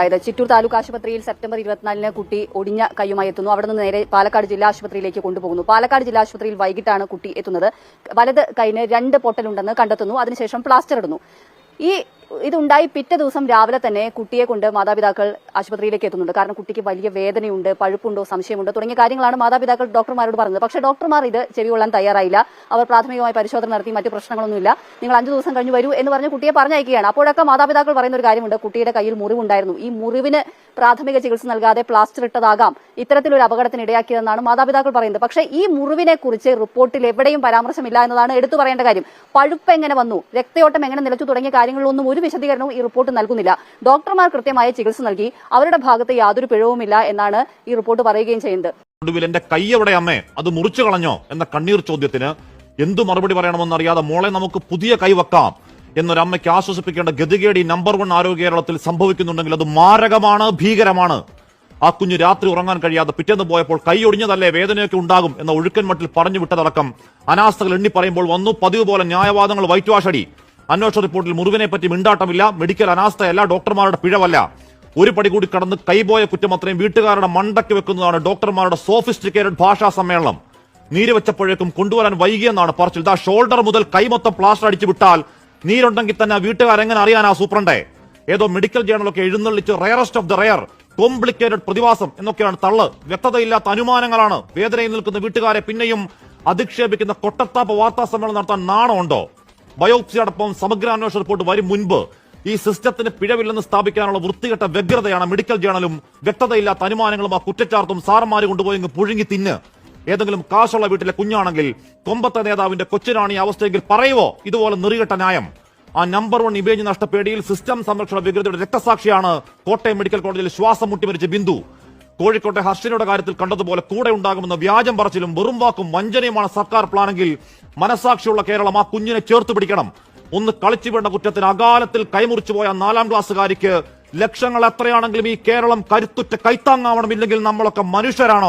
അതായത് ചിറ്റൂർ താലൂക്ക് ആശുപത്രിയിൽ സെപ്റ്റംബർ ഇരുപത്തിനാലിന് കുട്ടി ഒടിഞ്ഞ കൈയുമായി എത്തുന്നു. അവിടെ നിന്ന് നേരെ പാലക്കാട് ജില്ലാ ആശുപത്രിയിലേക്ക് കൊണ്ടുപോകുന്നു. പാലക്കാട് ജില്ലാ ആശുപത്രിയിൽ വൈകിട്ടാണ് കുട്ടി എത്തുന്നത്. വലത് കൈന് രണ്ട് പൊട്ടലുണ്ടെന്ന് കണ്ടെത്തുന്നു. അതിനുശേഷം പ്ലാസ്റ്റർ ഇടുന്നു. ഈ ഇതുണ്ടായി പിറ്റേ ദിവസം രാവിലെ തന്നെ കുട്ടിയെ കൊണ്ട് മാതാപിതാക്കൾ ആശുപത്രിയിലേക്ക് എത്തുന്നുണ്ട്. കാരണം കുട്ടിക്ക് വലിയ വേദനയുണ്ട് പഴുപ്പുണ്ടോ സംശയമുണ്ട് തുടങ്ങിയ കാര്യങ്ങളാണ് മാതാപിതാക്കൾ ഡോക്ടർമാരോട് പറഞ്ഞത്. പക്ഷേ ഡോക്ടർമാർ ഇത് ചെവികൊള്ളാൻ തയ്യാറായില്ല. അവർ പ്രാഥമികമായി പരിശോധന നടത്തി മറ്റു പ്രശ്നങ്ങളൊന്നുമില്ല. നിങ്ങൾ അഞ്ചു ദിവസം കഴിഞ്ഞ് വരൂ എന്ന് പറഞ്ഞ് കുട്ടിയെ പറഞ്ഞയക്കുകയാണ്. അപ്പോഴൊക്കെ മാതാപിതാക്കൾ പറയുന്ന ഒരു കാര്യമുണ്ട്. കുട്ടിയുടെ കയ്യിൽ മുറിവുണ്ടായിരുന്നു. ഈ മുറിവിന് പ്രാഥമിക ചികിത്സ നൽകാതെ പ്ലാസ്റ്റർ ഇട്ടതാകാം. ഇത്തരത്തിലൊരു അപകടത്തിന് ഇടയാക്കിയതെന്നാണ് മാതാപിതാക്കൾ പറയുന്നത്. പക്ഷേ ഈ മുറിവിനെ കുറിച്ച് റിപ്പോർട്ടിൽ എവിടെയും പരാമർശമില്ല എന്നതാണ് എടുത്തു പറയേണ്ട കാര്യം. പഴുപ്പ് എങ്ങനെ വന്നു? രക്തയോട്ടം എങ്ങനെ നിലച്ചു തുടങ്ങിയ കാര്യങ്ങളിലൊന്നും ഒരു വിശദീകരണവും ഈ റിപ്പോർട്ട് നൽകുന്നില്ല. ഡോക്ടർമാർ കൃത്യമായ ചികിത്സ നൽകി അവരുടെ ഭാഗത്ത് യാതൊരു പിഴവുമില്ല എന്നാണ് ഈ റിപ്പോർട്ട് പറയുകയും ചെയ്യുന്നത്. ഒടുവിൽ എന്റെ കൈ എവിടെ അമ്മേ? അത് മുറിച്ചു കളഞ്ഞോ? എന്ന കണ്ണീർ ചോദ്യത്തിന് എന്തു മറുപടി പറയണമെന്ന് അറിയാതെ മോളെ നമുക്ക് പുതിയ കൈ വെക്കാം എന്നൊരമ്മയ്ക്ക് ആശ്വസിപ്പിക്കേണ്ട ഗതികേട് നമ്പർ വൺ ആരോഗ്യ കേരളത്തിൽ സംഭവിക്കുന്നുണ്ടെങ്കിൽ അത് മാരകമാണ് ഭീകരമാണ്. ആ കുഞ്ഞ് രാത്രി ഉറങ്ങാൻ കഴിയാതെ പിറ്റേന്ന് പോയപ്പോൾ കൈ ഒടിഞ്ഞതല്ലേ വേദനയൊക്കെ ഉണ്ടാകും എന്ന ഒഴുക്കൻ മട്ടിൽ പറഞ്ഞു വിട്ടതടക്കം അനാസ്ഥകൾ എണ്ണി പറയുമ്പോൾ വന്നു പതിവ് പോലെ ന്യായവാദങ്ങൾ വൈറ്റ് വാഷടി അന്വേഷണ റിപ്പോർട്ടിൽ മുറിവിനെ പറ്റി മിണ്ടാട്ടമില്ല. മെഡിക്കൽ അനാസ്ഥയല്ല ഡോക്ടർമാരുടെ പിഴവല്ല. ഒരു പടി കൂടി കടന്ന് കൈപോയ കുറ്റം അത്രയും വീട്ടുകാരുടെ മണ്ടയ്ക്ക് വെക്കുന്നതാണ് ഡോക്ടർമാരുടെ സോഫിസ്റ്റിക്കേറ്റഡ് ഭാഷാ സമ്മേളനം. നീര് വെച്ചപ്പോഴേക്കും കൊണ്ടുവരാൻ വൈകിയെന്നാണ് പറച്ചിൽ. ഇതാ ഷോൾഡർ മുതൽ കൈ മൊത്തം പ്ലാസ്റ്റർ അടിച്ചു വിട്ടാൽ നീരുണ്ടെങ്കിൽ തന്നെ വീട്ടുകാരെങ്ങനെ അറിയാനാ സൂപ്രണ്ടേ? ഏതോ മെഡിക്കൽ ജേണലൊക്കെ എഴുന്നള്ളിച്ച് rarest of the rare complicated പ്രതിഭാസം എന്നൊക്കെയാണ് തള്ള്. വ്യക്തതയില്ലാത്ത അനുമാനങ്ങളാണ് വേദനയിൽ നിൽക്കുന്ന വീട്ടുകാരെ പിന്നെയും അധിക്ഷേപിക്കുന്ന കൊട്ടത്താപ്പ് വാർത്താ സമ്മേളനം നടത്താൻ നാണമുണ്ടോ? ബയോപ്സി അടക്കം സമഗ്ര അന്വേഷണ റിപ്പോർട്ട് വരും മുൻപ്. ഈ സിസ്റ്റത്തിന് പിഴവില്ലെന്ന് സ്ഥാപിക്കാനുള്ള വൃത്തികെട്ട വ്യഗ്രതയാണ് മെഡിക്കൽ ജേണലും വ്യക്തതയില്ലാത്ത അനുമാനങ്ങളും ആ കുറ്റച്ചാർത്തും സാറന്മാര് കൊണ്ടുപോയി പുഴുങ്ങി തിന്ന്. ഏതെങ്കിലും കാശുള്ള വീട്ടിലെ കുഞ്ഞാണെങ്കിൽ കൊമ്പത്തെ നേതാവിന്റെ കൊച്ചിനാണ് ഈ അവസ്ഥയെങ്കിൽ പറയുവോ? ഇതുപോലെ നെറികെട്ട ന്യായം. ആ നമ്പർ വൺ ഇമേജ് നഷ്ടപേടിയിൽ സിസ്റ്റം സംരക്ഷണ വ്യഗ്രതയുടെ രക്തസാക്ഷിയാണ് കോട്ടയം മെഡിക്കൽ കോളേജിൽ ശ്വാസം മുട്ടിമരിച്ച ബിന്ദു. കോഴിക്കോട്ടെ ഹർഷനയുടെ കാര്യത്തിൽ കണ്ടതുപോലെ കൂടെ ഉണ്ടാകുമെന്ന വ്യാജം പറച്ചിലും വെറും വാക്കും വഞ്ചനയുമാണ് സർക്കാർ പ്ലാനെങ്കിൽ മനസാക്ഷിയുള്ള കേരളം ആ കുഞ്ഞിനെ ചേർത്ത് പിടിക്കണം. ഒന്ന് കളിച്ചു വേണ്ട കുറ്റത്തിന് അകാലത്തിൽ കൈമുറിച്ചു പോയ നാലാം ക്ലാസ്സുകാരിക്ക് ലക്ഷങ്ങൾ എത്രയാണെങ്കിലും ഈ കേരളം കരുത്തുറ്റ കൈത്താങ്ങാവണം ഇല്ലെങ്കിൽ നമ്മളൊക്കെ മനുഷ്യരാണോ?